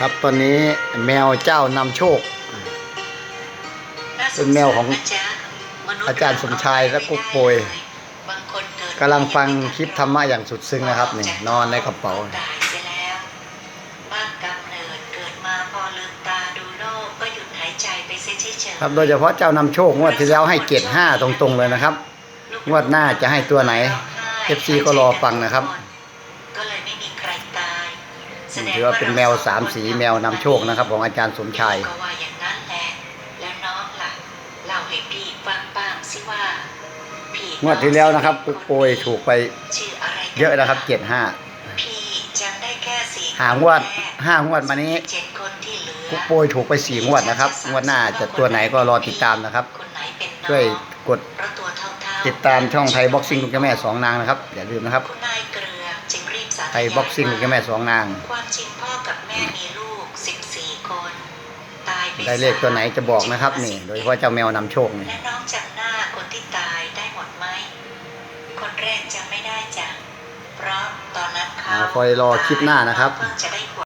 ครับตอนนี้แมวเจ้านำโชค เป็นแมวของอาจารย์สมชายและกุ๊กโปยกำลังฟังคลิปธรรมะอย่างสุดซึ้งนะครับนี่นอนในกระเป๋าตายไปแล้วบ้านกำเนิดเกิดมาพอลืมตาดูโลกก็หยุดหายใจไปเสียเฉยๆครับโดยเฉพาะเจ้านำโชคงวดที่แล้วให้เกียรติห้าตรงๆเลยนะครับ งวดหน้าจะให้ตัวไหน FC ก็รอฟังนะครับก็เลยไม่มีใครตายแสดง ถือว่าเป็นแมวสามสีแมวนำโชคนะครับ ของอาจารย์สมชายก็ว่าอย่างนั้นแหละแล้วน้องล่ะเล่าให้พี่ฟังบ้างสิว่าพี่งวดที่แล้วนะครับกุ๊กโปยถูกไปชื่ออะไรกัเยอะนะครับเจ็ดห้าพี่จำได้แค่สี่หางวดห้างวดมานี้เจ็ดคนที่เหลือกุ๊กโปยถูกไปสี่งวดนะครับงวดหน้าจะตัวไหนก็รอติดตามนะครับคนไหนเป็นน้องช่วยกดเพราะตัวเท่าๆติดตามช่องไทยบ็อกซิ่งลูกเจ้าแม่สองนางนะครับอย่าลืมนะครับ ไทยบ็อกซิ่งลูกเจ้าแม่สองนาง ความจริงพ่อกับแม่มีลูก14คนตายไปได้เลขตัวไหนจะบอกนะครับ นี่ โดยเฉพาะเจ้าแมวนำโชคนี่และน้องจำหน้าคนที่ตายได้หมดไหมคนแรกจำไม่ได้จ้ะเพราะตอนนั้นเขาอ่าคอยรอคลิปหน้านะครับ เพิ่งจะได้